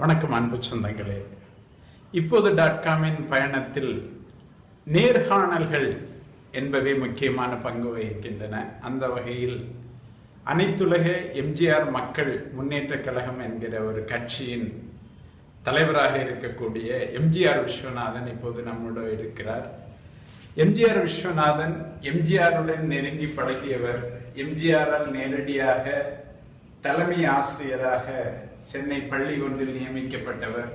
வணக்கம் அன்பு சொந்தங்களே. இப்போது டாட் காமின் பயணத்தில் நேர்காணல்கள் என்பவை முக்கியமான பங்கு வகிக்கின்றன. அந்த வகையில் அனைத்துலக எம்ஜிஆர் மக்கள் முன்னேற்றக் கழகம் என்கிற ஒரு கட்சியின் தலைவராக இருக்கக்கூடிய எம்ஜிஆர் விஸ்வநாதன் இப்போது நம்மோட இருக்கிறார். எம்ஜிஆர் விஸ்வநாதன் எம்ஜிஆருடன் நெருங்கி பழகியவர். எம்ஜிஆரால் நேரடியாக தலைமை ஆசிரியராக சென்னை பள்ளி ஒன்றில் நியமிக்கப்பட்டவர்.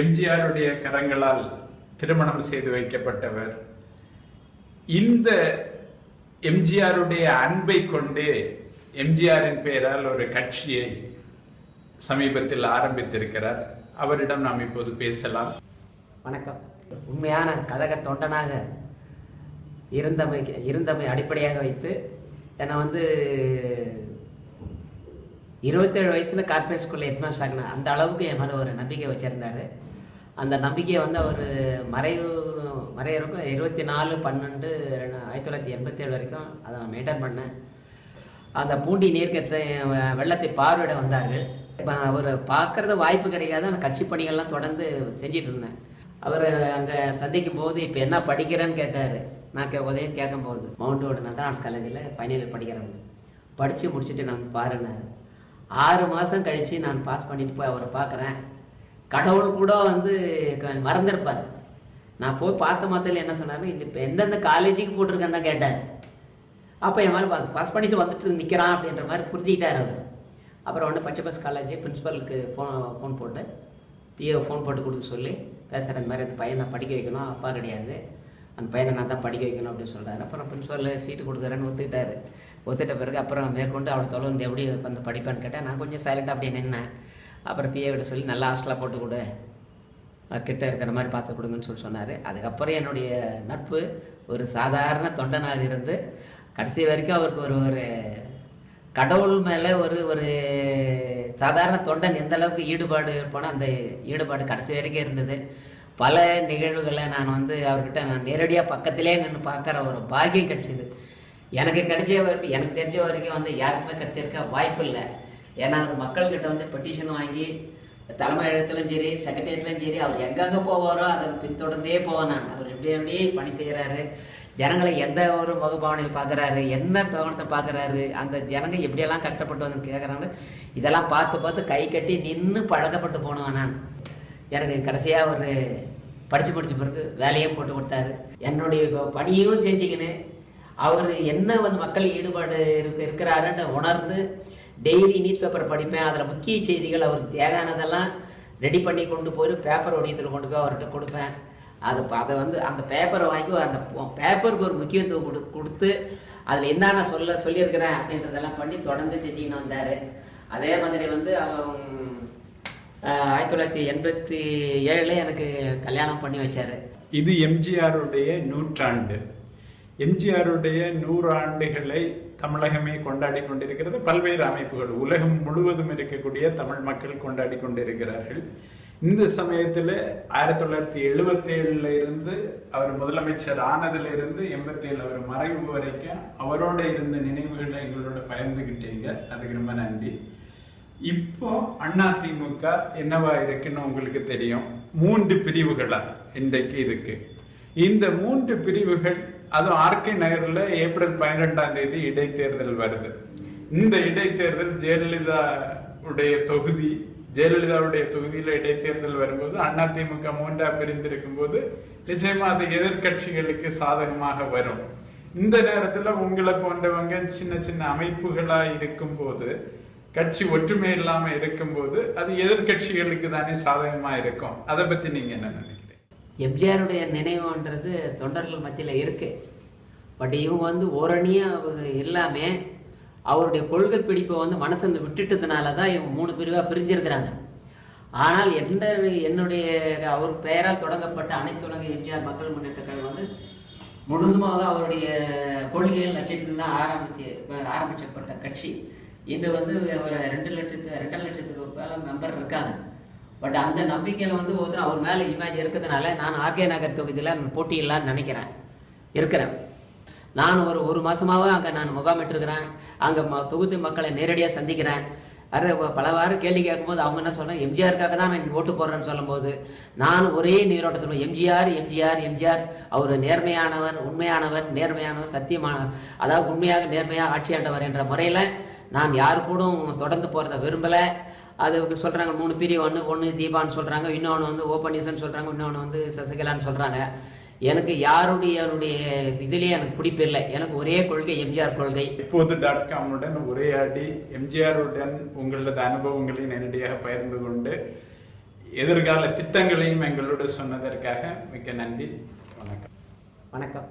எம்ஜிஆருடைய கரங்களால் திருமணம் செய்து வைக்கப்பட்டவர். இந்த எம்ஜிஆருடைய அன்பை கொண்டு எம்ஜிஆரின் பெயரால் ஒரு கட்சியை சமீபத்தில் ஆரம்பித்திருக்கிறார். அவரிடம் நாம் இப்போது பேசலாம். வணக்கம். உண்மையான கழக தொண்டனாக இருந்தமை இருந்தமை அடிப்படையாக வைத்து என்னை வந்து இருபத்தேழு வயசில் கார்பரேட் ஸ்கூலில் ஹெட்மாஸ்டர் ஆகினேன் அந்த அளவுக்கு என் மேலே ஒரு நம்பிக்கை வச்சுருந்தாரு. அந்த நம்பிக்கையை வந்து அவர் மறைவு மறையிறக்கும் இருபத்தி நாலு பன்னெண்டு ரெண்டு- ஆயிரத்தி தொள்ளாயிரத்தி எண்பத்தேழு வரைக்கும் அதை நான் மெயின்டைன் பண்ணேன். அந்த பூண்டி நீர்க்கத்தை வெள்ளத்தை பார்வையிட வந்தார்கள். இப்போ அவர் பார்க்குறது வாய்ப்பு கிடைக்காத நான் கட்சி பணிகள்லாம் தொடர்ந்து செஞ்சிட்டு இருந்தேன். அவர் அங்கே சந்திக்கும் போது இப்போ என்ன படிக்கிறேன்னு கேட்டார். நான் கே உதயம் கேட்கும்போது மவுண்ட் ரோடு நந்தரான்ஸ் காலேஜில் ஃபைனல் இயர் படித்து முடிச்சுட்டு நான் பாருனார் ஆறு மாதம் கழித்து நான் பாஸ் பண்ணிட்டு போய் அவரை பார்க்குறேன். கடவுள் கூட வந்து மறந்துருப்பார். நான் போய் பார்த்த மாத்திரம் என்ன சொன்னார் இந்த இப்போ எந்தெந்த காலேஜுக்கு போட்டிருக்கேன்னு தான் கேட்டார். அப்போ என் மேலே பாஸ் பாஸ் பண்ணிட்டு வந்துட்டு நிற்கிறான் அப்படின்ற மாதிரி புரிஞ்சுக்கிட்டார் அவர். அப்புறம் ஒன்று பச்சை பஸ் காலேஜ் பிரின்ஸிபலுக்கு ஃபோன் ஃபோன் போட்டு பிஏ ஃபோன் போட்டு கொடுக்க சொல்லி. பேசுகிற இந்த மாதிரி அந்த பையனை படிக்க வைக்கணும். அப்பா கிடையாது. அந்த பையனை நான் தான் படிக்க வைக்கணும் அப்படின்னு சொல்கிறாரு அப்புறம் பிரின்ஸிபலில் சீட்டு கொடுக்குறேன்னு ஒத்துக்கிட்டாரு. ஒத்துக்கிட்ட பிறகு அப்புறம் மேற்கொண்டு அவளை தொடர்ந்து எப்படி வந்து படிப்பான்னு கேட்டேன் நான் கொஞ்சம் சைலண்டாக அப்படியே நின்னேன். அப்புறம் பிஏ சொல்லி நல்லா ஹாஸ்டலாக போட்டு கொடு. கிட்ட இருக்கிற மாதிரி பார்த்து கொடுங்கன்னு சொல்லி சொன்னார். அதுக்கப்புறம் என்னுடைய நட்பு ஒரு சாதாரண தொண்டனாக இருந்து கடைசி வரைக்கும் அவருக்கு ஒரு ஒரு கடவுள் மேலே ஒரு ஒரு சாதாரண தொண்டன் எந்த அளவுக்கு ஈடுபாடு இருப்பானோ அந்த ஈடுபாடு கடைசி வரைக்கும் இருந்தது. பல நிகழ்வுகளை நான் வந்து அவர்கிட்ட நான் நேரடியாக பக்கத்திலே நின்று பார்க்குற ஒரு பாக்கியம் கிடச்சிது. எனக்கு கிடைச்ச வரைக்கும் எனக்கு தெரிஞ்ச வரைக்கும் வந்து யாருக்குமே கிடைச்சிருக்க வாய்ப்பு இல்லை ஏன்னா அவர் மக்கள்கிட்ட வந்து பெட்டிஷன் வாங்கி தலைமை எழுத்துலையும் சரி செக்ரட்டரியேட்லையும் சரி அவர் எங்கெங்கே போவாரோ அதை பின்தொடர்ந்தே போவேன் நான். அவர் எப்படி எப்படி பணி செய்கிறாரு ஜனங்களை எந்த ஒரு முகபாவனையில் பார்க்குறாரு என்ன தோணத்தை பார்க்குறாரு அந்த ஜனங்க எப்படியெல்லாம் கஷ்டப்பட்டு வந்து கேட்குறாங்க இதெல்லாம் பார்த்து பார்த்து கை கட்டி நின்று பழக்கப்பட்டு போனவன் நான். எனக்கு கடைசியாக ஒரு படித்து படித்த பிறகு வேலையும் போட்டு கொடுத்தாரு. என்னுடைய பணியும் செஞ்சுக்கின்னு அவர் என்ன வந்து மக்கள் ஈடுபாடு இருக்க இருக்கிறாருன்ற உணர்ந்து டெய்லி நியூஸ் பேப்பர் படிப்பேன். அதில் முக்கிய செய்திகள் அவருக்கு தேவையானதெல்லாம் ரெடி பண்ணி கொண்டு போய் பேப்பர் வடிவத்தில் கொண்டு போய் அவர்கிட்ட கொடுப்பேன். அது அதை வந்து அந்த பேப்பரை வாங்கி அந்த பேப்பருக்கு ஒரு முக்கியத்துவம் கொடு கொடுத்து அதில் என்னென்ன சொல்ல சொல்லியிருக்கிறேன் அப்படின்றதெல்லாம் பண்ணி தொடர்ந்து செஞ்சுக்கின்னு வந்தார். அதே மாதிரி வந்து அவன் ஆயிரத்தி தொள்ளாயிரத்தி எண்பத்தி ஏழில் எனக்கு கல்யாணம் பண்ணி வச்சார். இது எம்ஜிஆருடைய நூற்றாண்டு. எம்ஜிஆருடைய நூறு ஆண்டுகளை தமிழகமே கொண்டாடி கொண்டிருக்கிறது. பல்வேறு அமைப்புகள் உலகம் முழுவதும் இருக்கக்கூடிய தமிழ் மக்கள் கொண்டாடி கொண்டிருக்கிறார்கள். இந்த சமயத்தில் ஆயிரத்தி தொள்ளாயிரத்தி எழுபத்தி ஏழுல இருந்து அவர் முதலமைச்சர் ஆனதுல இருந்து எண்பத்தி ஏழு அவர் மறைவு வரைக்கும் அவரோட இருந்த நினைவுகளை எங்களோட பகிர்ந்துகிட்டீங்க. அதுக்கு ரொம்ப நன்றி. இப்போ திமுக என்னவா இருக்குன்னு உங்களுக்கு தெரியும். மூன்று பிரிவுகளா இன்றைக்கு இருக்கு. இந்த மூன்று பிரிவுகள் அதுவும் ஆர்கே நகரில் ஏப்ரல் பன்னிரெண்டாம் தேதி இடைத்தேர்தல் வருது. இந்த இடைத்தேர்தல் ஜெயலலிதா உடைய தொகுதி ஜெயலலிதாவுடைய தொகுதியில் இடைத்தேர்தல் வரும்போது அதிமுக மூன்றா பிரிந்திருக்கும் போது நிச்சயமா அது எதிர்க்கட்சிகளுக்கு சாதகமாக வரும். இந்த நேரத்தில் உங்களை போன்றவங்க சின்ன சின்ன அமைப்புகளாக இருக்கும்போது கட்சி ஒற்றுமை இல்லாமல் இருக்கும்போது அது எதிர்க்கட்சிகளுக்கு தானே சாதகமாக இருக்கும். அதை பற்றி நீங்கள் என்ன நினைக்கிறீங்க? எம்ஜிஆருடைய நினைவுன்றது தொண்டர்கள் மத்தியில் இருக்கு. பட் இவங்க வந்து ஓரணியாக இல்லாமல் அவருடைய கொள்கை பிடிப்பை வந்து மனசில் விட்டுட்டதுனால தான் இவங்க மூணு பிரிவாக பிரிஞ்சிருக்கிறாங்க. ஆனால் எந்த என்னுடைய அவர் பெயரால் தொடங்கப்பட்ட அனைத்து உலக எம்ஜிஆர் மக்கள் முன்னேற்ற கழகம் வந்து முழுதுமாக அவருடைய கொள்கைகள் லட்சத்தில் தான் ஆரம்பிச்சு ஆரம்பிச்சப்பட்ட கட்சி. இன்று வந்து ஒரு ரெண்டு லட்சத்து ரெண்டரை லட்சத்துக்கு மேலே மெம்பர் இருக்காங்க. பட் அந்த நம்பிக்கையில் வந்து ஒருத்தர் அவர் மேலே இமேஜ் இருக்கிறதுனால நான் ஆர்கே நகர் தொகுதியில் போட்டியிடலான்னு நினைக்கிறேன். இருக்கிறேன். நான் ஒரு ஒரு மாதமாகவே அங்கே நான் முகாமிட்டிருக்கிறேன் அங்கே ம தொகுதி மக்களை நேரடியாக சந்திக்கிறேன். அரை பலவாறு கேள்வி கேட்கும்போது அவங்க என்ன சொல்றாங்க எம்ஜிஆருக்காக தான் நான் ஓட்டு போடுறேன்னு சொல்லும்போது நான் ஒரே நீரோட்டத்தில் எம்ஜிஆர் எம்ஜிஆர் எம்ஜிஆர் அவர் நேர்மையானவர் உண்மையானவர் நேர்மையானவர் சத்தியமான அதாவது உண்மையாக நேர்மையாக ஆட்சியாண்டவர் என்ற முறையில் நான் யாரு கூட தொடர்ந்து போகிறத விரும்பலை. அது வந்து சொல்கிறாங்க மூணு பிரிவு. ஒன்று ஒன்று தீபான்னு சொல்கிறாங்க இன்னொன்று வந்து ஓப்பனிசன் சொல்கிறாங்க இன்னொன்று வந்து சசிகலான்னு சொல்கிறாங்க எனக்கு யாருடைய என்னுடைய இதுலேயே எனக்கு பிடிப்பில்லை. எனக்கு ஒரே கொள்கை எம்ஜிஆர் கொள்கை. இப்போது டாட் காமுடன் உரையாடி எம்ஜிஆருடன் உங்களது அனுபவங்களை நேரடியாக பகிர்ந்து கொண்டு எதிர்கால திட்டங்களையும் எங்களோடு சொன்னதற்காக மிக்க நன்றி. வணக்கம். வணக்கம்.